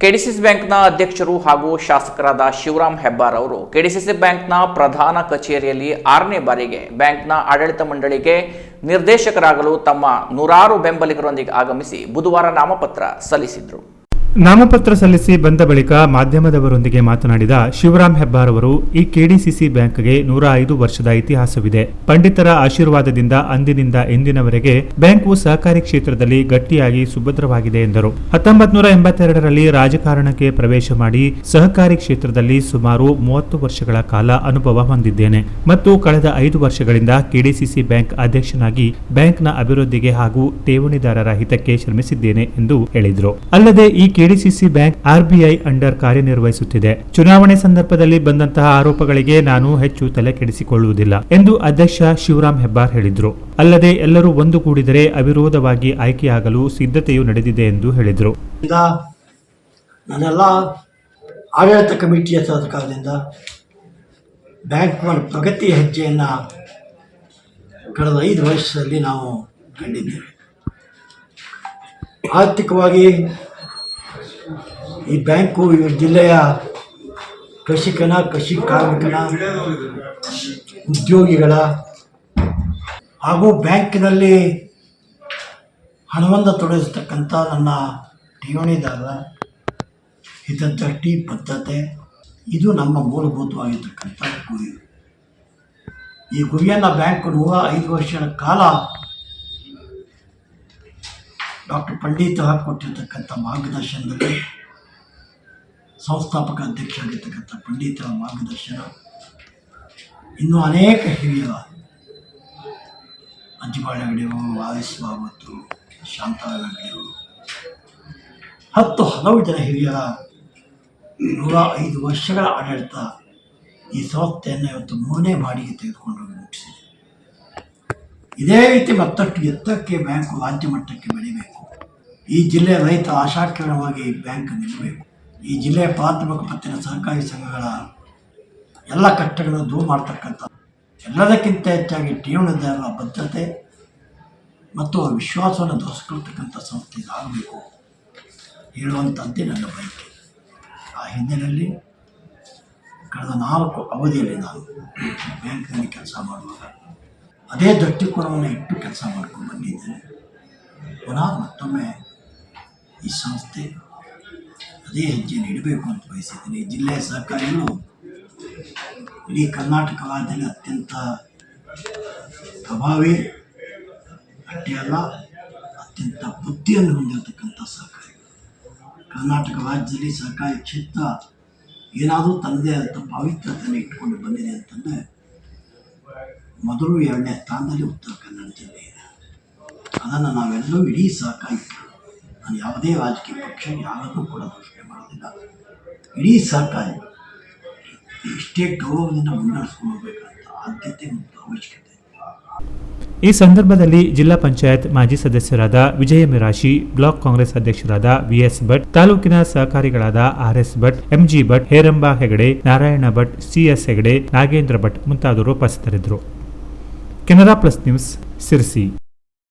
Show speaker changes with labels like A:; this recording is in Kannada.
A: ಕೆಡಿಸಿಸಿ ಬ್ಯಾಂಕ್ನ ಅಧ್ಯಕ್ಷರು ಹಾಗೂ ಶಾಸಕರಾದ ಶಿವರಾಮ್ ಹೆಬ್ಬಾರ್ ಅವರು ಕೆಡಿಸಿಸಿ ಬ್ಯಾಂಕ್ನ ಪ್ರಧಾನ ಕಚೇರಿಯಲ್ಲಿ ಆರನೇ ಬಾರಿಗೆ ಬ್ಯಾಂಕ್ನ ಆಡಳಿತ ಮಂಡಳಿಗೆ ನಿರ್ದೇಶಕರಾಗಲು ತಮ್ಮ ನೂರಾರು ಬೆಂಬಲಿಗರೊಂದಿಗೆ ಆಗಮಿಸಿ ಬುಧವಾರ ನಾಮಪತ್ರ ಸಲ್ಲಿಸಿದರು.
B: ನಾಮಪತ್ರ ಸಲ್ಲಿಸಿ ಬಂದ ಬಳಿಕ ಮಾಧ್ಯಮದವರೊಂದಿಗೆ ಮಾತನಾಡಿದ ಶಿವರಾಮ್ ಹೆಬ್ಬಾರ್ ಅವರು, ಈ ಕೆಡಿಸಿಸಿ ಬ್ಯಾಂಕ್ಗೆ ನೂರ ಐದು ವರ್ಷದ ಇತಿಹಾಸವಿದೆ. ಪಂಡಿತರ ಆಶೀರ್ವಾದದಿಂದ ಅಂದಿನಿಂದ ಇಂದಿನವರೆಗೆ ಬ್ಯಾಂಕು ಸಹಕಾರಿ ಕ್ಷೇತ್ರದಲ್ಲಿ ಗಟ್ಟಿಯಾಗಿ ಸುಭದ್ರವಾಗಿದೆ ಎಂದರು. ಹತ್ತೊಂಬತ್ ನೂರ ಎಂಬತ್ತೆರಡರಲ್ಲಿ ರಾಜಕಾರಣಕ್ಕೆ ಪ್ರವೇಶ ಮಾಡಿ ಸಹಕಾರಿ ಕ್ಷೇತ್ರದಲ್ಲಿ ಸುಮಾರು ಮೂವತ್ತು ವರ್ಷಗಳ ಕಾಲ ಅನುಭವ ಹೊಂದಿದ್ದೇನೆ. ಮತ್ತು ಕಳೆದ ಐದು ವರ್ಷಗಳಿಂದ ಕೆಡಿಸಿಸಿ ಬ್ಯಾಂಕ್ ಅಧ್ಯಕ್ಷನಾಗಿ ಬ್ಯಾಂಕ್ನ ಅಭಿವೃದ್ಧಿಗೆ ಹಾಗೂ ಠೇವಣಿದಾರರ ಹಿತಕ್ಕೆ ಶ್ರಮಿಸಿದ್ದೇನೆ ಎಂದು ಹೇಳಿದರು. ಅಲ್ಲದೆ ಈ ಕೆಡಿಸಿಸಿ ಬ್ಯಾಂಕ್ ಆರ್ಬಿಐ ಅಂಡರ್ ಕಾರ್ಯನಿರ್ವಹಿಸುತ್ತಿದೆ. ಚುನಾವಣೆ ಸಂದರ್ಭದಲ್ಲಿ ಬಂದಂತಹ ಆರೋಪಗಳಿಗೆ ನಾನು ಹೆಚ್ಚು ತಲೆ ಕೆಡಿಸಿಕೊಳ್ಳುವುದಿಲ್ಲ ಎಂದು ಅಧ್ಯಕ್ಷ ಶಿವರಾಮ್ ಹೆಬ್ಬಾರ್ ಹೇಳಿದರು. ಅಲ್ಲದೆ ಎಲ್ಲರೂ ಒಂದುಗೂಡಿದರೆ ಅವಿರೋಧವಾಗಿ ಆಯ್ಕೆಯಾಗಲು ಸಿದ್ಧತೆಯು ನಡೆದಿದೆ ಎಂದು ಹೇಳಿದರು.
C: ನನ್ನೆಲ್ಲ ಆಡಳಿತ ಕಮಿಟಿಯ ಬ್ಯಾಂಕ್ ಒಂದು ಪ್ರಗತಿ ಹೆಜ್ಜೆಯನ್ನು ಕಳೆದ ಐದು ವರ್ಷದಲ್ಲಿ ನಾವು ಕಂಡಿದ್ದೇವೆ. ಆರ್ಥಿಕವಾಗಿ ಈ ಬ್ಯಾಂಕು, ಈ ಜಿಲ್ಲೆಯ ಕೃಷಿಕನ, ಕೃಷಿ ಕಾರ್ಮಿಕನ, ಉದ್ಯೋಗಿಗಳ ಹಾಗೂ ಬ್ಯಾಂಕಿನಲ್ಲಿ ಹಣವನ್ನು ತೊಡಗಿಸ್ತಕ್ಕಂಥ ನನ್ನ ಠೇವಣಿದಾರರ ಹಿತದೃಷ್ಟಿ ಬದ್ಧತೆ ಇದು ನಮ್ಮ ಮೂಲಭೂತವಾಗಿರ್ತಕ್ಕಂಥ ಗುರಿ. ಈ ಗುರಿಯನ್ನು ಬ್ಯಾಂಕ್ ನೂರ ಐದು ವರ್ಷಗಳ ಕಾಲ ಡಾಕ್ಟರ್ ಪಂಡಿತ್ ಕೊಟ್ಟಿರ್ತಕ್ಕಂಥ ಮಾರ್ಗದರ್ಶನದಲ್ಲಿ ಸಂಸ್ಥಾಪಕ ಅಧ್ಯಕ್ಷ ಆಗಿರ್ತಕ್ಕಂಥ ಪಂಡಿತರ ಮಾರ್ಗದರ್ಶನ. ಇನ್ನೂ ಅನೇಕ ಹಿರಿಯ ಅಜ್ಜಿಬಾಳ ಹೆಗಡೆಯವರು ವಾಯಸ್ ಬಾಬತ್ತು ಶಾಂತಾ ಹೆಗಡೆಯವರು ಹತ್ತು ಹಲವು ಜನ ಹಿರಿಯರ ನೂರ ಐದು ವರ್ಷಗಳ ಆಡಳಿತ ಈ ಸಂಸ್ಥೆಯನ್ನು ಇವತ್ತು ಮೂರನೇ ಬಾಡಿಗೆ ತೆಗೆದುಕೊಂಡು ಮುಟ್ಟಿಸಿದೆ ಇದೇ ರೀತಿ ಮತ್ತಷ್ಟು ಎತ್ತಕ್ಕೆ ಬ್ಯಾಂಕು ರಾಜ್ಯ ಮಟ್ಟಕ್ಕೆ ಈ ಜಿಲ್ಲೆಯ ರೈತ ಆಶಾಕಿರಣವಾಗಿ ಬ್ಯಾಂಕ್ ನಿಲ್ಲಬೇಕು. ಈ ಜಿಲ್ಲೆಯ ಪ್ರಾಥಮಿಕ ಪತ್ತಿನ ಸಹಕಾರಿ ಸಂಘಗಳ ಎಲ್ಲ ಕಟ್ಟಡಗಳನ್ನು ದೂರ ಮಾಡ್ತಕ್ಕಂಥ ಎಲ್ಲದಕ್ಕಿಂತ ಹೆಚ್ಚಾಗಿ ಠೇವಣಿದಾರರ ಭದ್ರತೆ ಮತ್ತು ವಿಶ್ವಾಸವನ್ನು ದೊರಸ್ಕೊಳ್ತಕ್ಕಂಥ ಸಂಸ್ಥೆ ಆಗಬೇಕು ಹೇಳುವಂಥದ್ದೇ ನನ್ನ ಬಯಕೆ. ಆ ಹಿನ್ನೆಲೆಯಲ್ಲಿ ಕಳೆದ ನಾಲ್ಕು ಅವಧಿಯಲ್ಲಿ ನಾನು ಬ್ಯಾಂಕ್ನಲ್ಲಿ ಕೆಲಸ ಮಾಡುವಾಗ ಅದೇ ದೃಷ್ಟಿಕೋನವನ್ನು ಇಟ್ಟು ಕೆಲಸ ಮಾಡ್ಕೊಂಡು ಬಂದಿದ್ದೇನೆ. ಪುನಃ ಮತ್ತೊಮ್ಮೆ ಈ ಸಂಸ್ಥೆ ಅದೇ ಹೆಜ್ಜೆಯನ್ನು ಇಡಬೇಕು ಅಂತ ಬಯಸಿದ್ದೀನಿ. ಜಿಲ್ಲೆಯ ಸಹಕಾರಿಗಳು ಇಡೀ ಕರ್ನಾಟಕ ರಾಜ್ಯದಲ್ಲಿ ಅತ್ಯಂತ ಪ್ರಭಾವಿ ಅಷ್ಟೇ ಅಲ್ಲ, ಅತ್ಯಂತ ಬುದ್ಧಿಯನ್ನು ಹೊಂದಿರತಕ್ಕಂಥ ಸಹಕಾರಿ ಕರ್ನಾಟಕ ರಾಜ್ಯದಲ್ಲಿ ಸಹಕಾರಿ ಕ್ಷೇತ್ರ ಏನಾದರೂ ತನ್ನದೇ ಆದಂಥ ಪಾವಿತ್ರ್ಯತೆಯನ್ನು ಇಟ್ಕೊಂಡು ಬಂದಿದೆ ಅಂತಂದರೆ ಮೊದಲು ಎರಡನೇ ಸ್ಥಾನದಲ್ಲಿ ಉತ್ತರ ಕನ್ನಡ ಜಿಲ್ಲೆ ಇದೆ. ಅದನ್ನು ನಾವೆಲ್ಲರೂ ಇಡೀ ಸಹಕಾರಿ ನಾನು ಯಾವುದೇ ರಾಜಕೀಯ ಪಕ್ಷ ಯಾವತ್ತೂ ಕೂಡ ದೂಷಣೆ ಮಾಡೋದಿಲ್ಲ. ಇಡೀ ಸರ್ಕಾರ ಇಷ್ಟೇ ಗೌರವದಿಂದ ಮುನ್ನಡೆಸ್ಕೊಂಡು ಹೋಗ್ಬೇಕಂತ ಆದ್ಯತೆ ಮತ್ತು ಅವಶ್ಯಕತೆ.
B: ಈ ಸಂದರ್ಭದಲ್ಲಿ ಜಿಲ್ಲಾ ಪಂಚಾಯತ್ ಮಾಜಿ ಸದಸ್ಯರಾದ ವಿಜಯ ಮಿರಾಶಿ ಬ್ಲಾಕ್ ಕಾಂಗ್ರೆಸ್ ಅಧ್ಯಕ್ಷರಾದ ವಿಎಸ್ ಭಟ್, ತಾಲೂಕಿನ ಸಹಕಾರಿಗಳಾದ R S Bhat, MG Bhat, Heramba Hegde, Narayana Bhat CS Hegde, Nagendra Bhat ಮುಂತಾದವರು ಉಪಸ್ಥಿತರಿದ್ದರು. Canara plus news, Sirsi.